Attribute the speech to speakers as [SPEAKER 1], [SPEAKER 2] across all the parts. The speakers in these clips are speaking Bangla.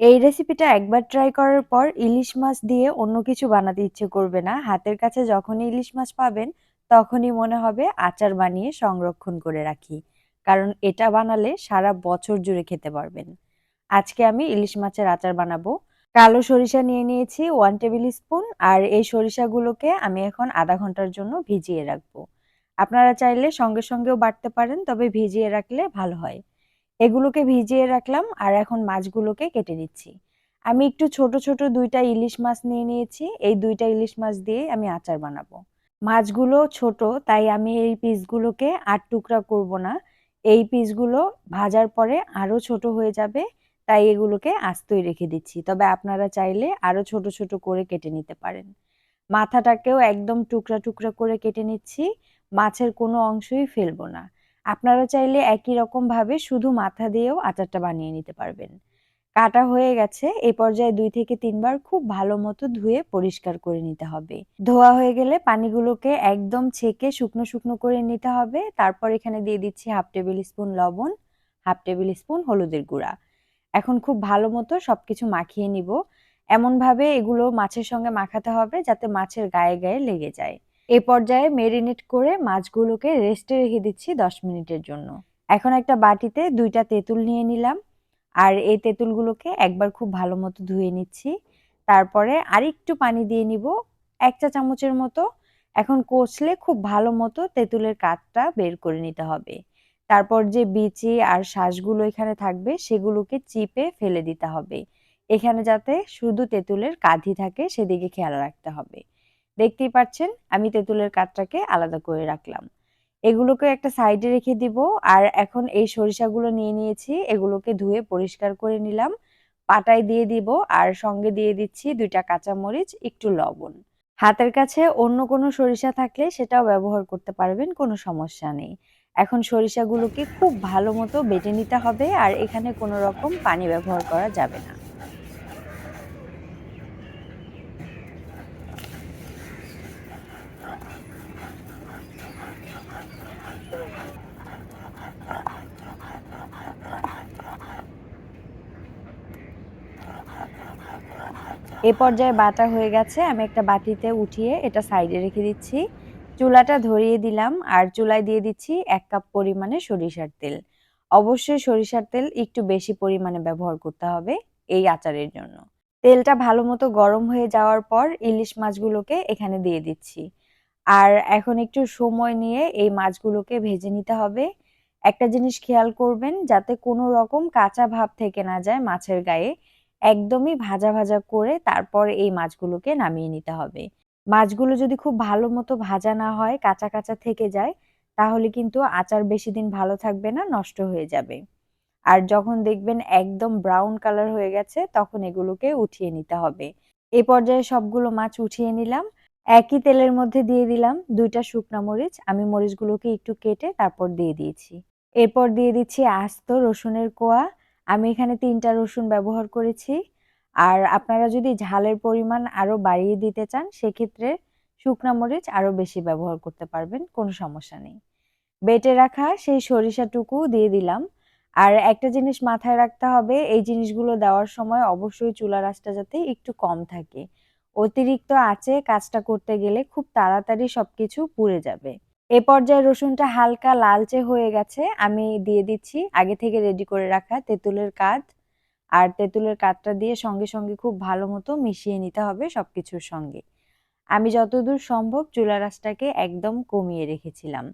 [SPEAKER 1] এই রেসিপিটা একবার ট্রাই করার পর ইলিশ মাছ দিয়ে অন্য কিছু বানাতে ইচ্ছে করবে না। হাতের কাছে যখনই ইলিশ মাছ পাবেন, তখনই মনে হবে আচার বানিয়ে সংরক্ষণ করে রাখি। কারণ এটা বানালে সারা বছর জুড়ে খেতে পারবেন। আজকে আমি ইলিশ মাছের আচার বানাবো। কালো সরিষা নিয়ে নিয়েছি ওয়ান টেবিল স্পুন আর এই সরিষাগুলোকে আমি এখন আধা ঘণ্টার জন্য ভিজিয়ে রাখব। আপনারা চাইলে সঙ্গে সঙ্গেও বাটতে পারেন, তবে ভিজিয়ে রাখলে ভালো হয়। এগুলোকে ভিজিয়ে রাখলাম আর এখন মাছগুলোকে কেটে নিচ্ছি। আমি একটু ছোট ছোট দুইটা ইলিশ মাছ নিয়ে নিয়েছি। এই দুইটা ইলিশ মাছ দিয়ে আমি আচার বানাবো। মাছগুলো ছোট, তাই আমি এই পিসগুলোকে আট টুকরা করব না। এই পিসগুলো ভাজার পরে আরও ছোট হয়ে যাবে, তাই এগুলোকে আস্তই রেখে দিচ্ছি। তবে আপনারা চাইলে আরও ছোট ছোট করে কেটে নিতে পারেন। মাথাটাকেও একদম টুকরা টুকরা করে কেটে নিচ্ছি। মাছের কোনো অংশই ফেলব না। আপনারা চাইলে একই রকম ভাবে শুধু মাথা দিয়েও আচারটা বানিয়ে নিতে পারবেন। কাটা হয়ে গেছে, এ পর্যায়ে দুই থেকে তিনবার খুব ভালো মতো ধুয়ে পরিষ্কার করে নিতে হবে। ধোয়া হয়ে গেলে পানিগুলোকে একদম ছেঁকে শুকনো শুকনো করে নিতে হবে। তারপর এখানে দিয়ে দিচ্ছি হাফ টেবিল স্পুন লবণ, হাফ টেবিল স্পুন হলুদের গুঁড়া। এখন খুব ভালো মতো সব কিছু মাখিয়ে নিব। এমনভাবে এগুলো মাছের সঙ্গে মাখাতে হবে যাতে মাছের গায়ে গায়ে লেগে যায়। এ পর্যায়ে মেরিনেট করে মাছগুলোকে রেস্টে রেখে দিচ্ছি দশ মিনিটের জন্য। এখন একটা বাটিতে দুইটা তেঁতুল নিয়ে নিলাম। আর এই তেঁতুলগুলোকে একবার খুব ভালো মতো ধুয়ে নিচ্ছি। তারপরে আরেকটু পানি দিয়ে নিব, এক চা চামচের মতো। এখন কষলে খুব ভালো মতো তেঁতুলের কাঠটা বের করে নিতে হবে। তারপর যে বিচি আর শ্বাসগুলো এখানে থাকবে, সেগুলোকে চিপে ফেলে দিতে হবে। এখানে যাতে শুধু তেঁতুলের কাঁধি থাকে, সেদিকে খেয়াল রাখতে হবে। দেখতেই পাচ্ছেন, আমি তেঁতুলের কাঠটাকে আলাদা করে রাখলাম। এগুলোকে একটা সাইডে রেখে দিব, আর এখন এই সরিষাগুলো নিয়ে নিয়েছি, এগুলোকে ধুয়ে পরিষ্কার করে নিলাম। পাটায় দিয়ে দিব, আর সঙ্গে দিয়ে দিচ্ছি দুইটা কাঁচামরিচ, একটু লবণ। হাতের কাছে অন্য কোনো সরিষা থাকলে সেটাও ব্যবহার করতে পারবেন, কোনো সমস্যা নেই। এখন সরিষাগুলোকে খুব ভালো মতো বেটে নিতে হবে, আর এখানে কোনো রকম পানি ব্যবহার করা যাবে না। এ পর্যায়ে বাটা হয়ে গেছে, আমি একটা বাটিতে উঠিয়ে এটা সাইডে রেখে দিচ্ছি। চুলাটা ধরিয়ে দিলাম আর চুলায় দিয়ে দিচ্ছি এক কাপ পরিমাণে সরিষার তেল। অবশ্যই সরিষার তেল একটু বেশি পরিমাণে ব্যবহার করতে হবে এই আচারের জন্য। তেলটা ভালো মতো গরম হয়ে যাওয়ার পর ইলিশ মাছগুলোকে এখানে দিয়ে দিচ্ছি। আর এখন একটু সময় নিয়ে এই মাছগুলোকে ভেজে নিতে হবে। একটা জিনিস খেয়াল করবেন, যাতে কোনো রকম কাঁচা ভাব থেকে না যায় মাছের গায়ে। একদমই ভাজা ভাজা করে তারপর এই মাছগুলোকে নামিয়ে নিতে হবে। মাছগুলো যদি খুব ভালো মতো ভাজা না হয়, কাঁচা কাঁচা থেকে যায়, তাহলে কিন্তু আচার বেশি দিন ভালো থাকবে না, নষ্ট হয়ে যাবে। আর যখন দেখবেন একদম ব্রাউন কালার হয়ে গেছে, তখন এগুলোকে উঠিয়ে নিতে হবে। এ পর্যায়ে সবগুলো মাছ উঠিয়ে নিলাম। একই তেলের মধ্যে দিয়ে দিলাম দুইটা শুকনা মরিচ। আমি মরিচগুলোকে একটু কেটে তারপর দিয়ে দিয়েছি। এরপর দিয়ে দিচ্ছি আস্ত রসুনের কোয়া। আমি এখানে তিনটা রসুন ব্যবহার করেছি। আর আপনারা যদি ঝালের পরিমাণ আরও বাড়িয়ে দিতে চান, সেক্ষেত্রে শুকনা মরিচ আরও বেশি ব্যবহার করতে পারবেন, কোনো সমস্যা নেই। বেটে রাখা সেই সরিষাটুকু দিয়ে দিলাম। আর একটা জিনিস মাথায় রাখতে হবে, এই জিনিসগুলো দেওয়ার সময় অবশ্যই চুলার আঁচটা যাতে একটু কম থাকে। অতিরিক্ত আঁচে কাজটা করতে গেলে খুব তাড়াতাড়ি সব কিছু পুড়ে যাবে। এ পর্যায়ে রসুনটা হালকা লালচে হয়ে গেছে, আমি দিয়ে দিচ্ছি আগে থেকে রেডি করে রাখা তেঁতুলের কাঠ। আর তেঁতুলের কাঠটা দিয়ে সঙ্গে সঙ্গে খুব ভালো মতো মিশিয়ে নিতে হবে সব কিছুর সঙ্গে। আমি যতদূর সম্ভব চুলা রাসটাকে একদম কমিয়ে রেখেছিলাম।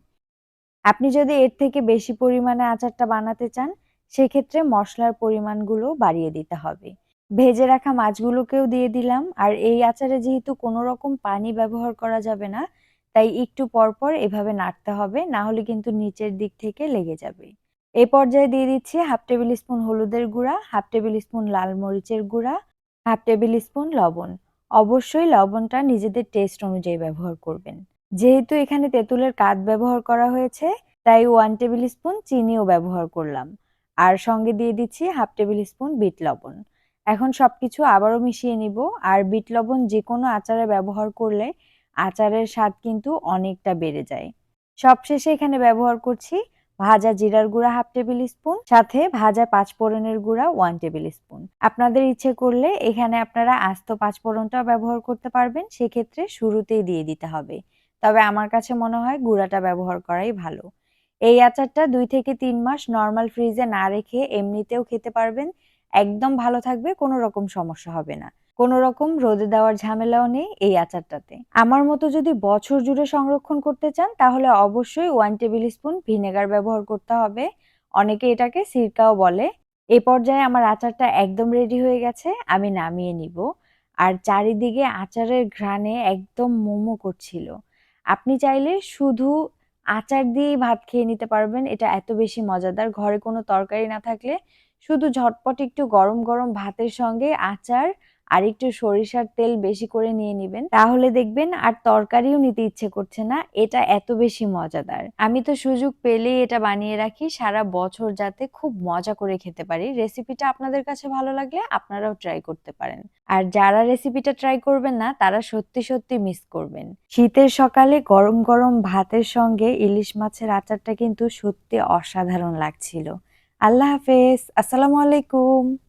[SPEAKER 1] আপনি যদি এর থেকে বেশি পরিমাণে আচারটা বানাতে চান, সেক্ষেত্রে মশলার পরিমাণগুলো বাড়িয়ে দিতে হবে। ভেজে রাখা মাছগুলোকেও দিয়ে দিলাম। আর এই আচারে যেহেতু কোনো রকম পানি ব্যবহার করা যাবে না তাই একটু পরপর এভাবে নাড়তে হবে, না হলে কিন্তু নিচের দিক থেকে লেগে যাবে। এই পর্যায়ে দিয়ে দিচ্ছি হাফ টেবিল স্পুন হলুদের গুঁড়া, হাফ টেবিল স্পুন লাল মরিচের গুঁড়া, হাফ টেবিল স্পুন লবণ। অবশ্যই লবণটা নিজেদের টেস্ট অনুযায়ী ব্যবহার করবেন। যেহেতু এখানে তেঁতুলের কাঠ ব্যবহার করা হয়েছে, তাই ওয়ান টেবিল স্পুন চিনিও ব্যবহার করলাম। আর সঙ্গে দিয়ে দিচ্ছি হাফ টেবিল স্পুন বিট লবণ। এখন সবকিছু আবারও মিশিয়ে নিব। আর বিট লবণ যে কোনো আচারে ব্যবহার করলে আচারের স্বাদ কিন্তু অনেকটা বেড়ে যায়। সবশেষে এখানে ব্যবহার করছি ভাজা জিরার গুঁড়া হাফ টেবিল স্পুন, সাথে ভাজা পাঁচফোড়নের গুঁড়া ওয়ান টেবিল স্পুন। আপনাদের ইচ্ছে করলে এখানে আপনারা আস্ত পাঁচফোড়নটাও ব্যবহার করতে পারবেন, সেক্ষেত্রে শুরুতেই দিয়ে দিতে হবে। তবে আমার কাছে মনে হয় গুঁড়াটা ব্যবহার করাই ভালো। এই আচারটা দুই থেকে তিন মাস নর্মাল ফ্রিজে না রেখে এমনিতেও খেতে পারবেন, একদম ভালো থাকবে, কোনো রকম সমস্যা হবে না। কোনো রকম রোদে দেওয়ার ঝামেলাও নেই এই আচারটাতে। আমার মতো যদি বছর জুড়ে সংরক্ষণ করতে চান, তাহলে অবশ্যই ওয়ান টেবিল স্পুন ভিনেগার ব্যবহার করতে হবে। অনেকে এটাকে সিরকাও বলে। এ পর্যায়ে আমার আচারটা একদম রেডি হয়ে গেছে, আমি নামিয়ে নিব। আর চারিদিকে আচারের ঘ্রাণে একদম মোমো করছিল। আপনি চাইলে শুধু আচার দিয়েই ভাত খেয়ে নিতে পারবেন, এটা এত বেশি মজাদার। ঘরে কোনো তরকারি না থাকলে শুধু ঝটপট একটু গরম গরম ভাতের সঙ্গে আচার আর একটু সরিষার তেল বেশি করে নিয়ে নিবেন। তাহলে দেখবেন আর তরকারিও নিতে ইচ্ছে করছে না, এটা এত বেশি মজাদার। আমি তো সুযোগ পেলেই এটা বানিয়ে রাখি, সারা বছর যাতে খুব মজা করে খেতে পারি। রেসিপিটা আপনাদের কাছে ভালো লাগলে আপনারাও ট্রাই করতে পারেন। আর যারা রেসিপিটা ট্রাই করবেন না, তারা সত্যি সত্যি মিস করবেন। শীতের সকালে গরম গরম ভাতের সঙ্গে ইলিশ মাছের আচারটা কিন্তু সত্যি অসাধারণ লাগছিল। আল্লাহ হাফেজ, আসসালামু আলাইকুম।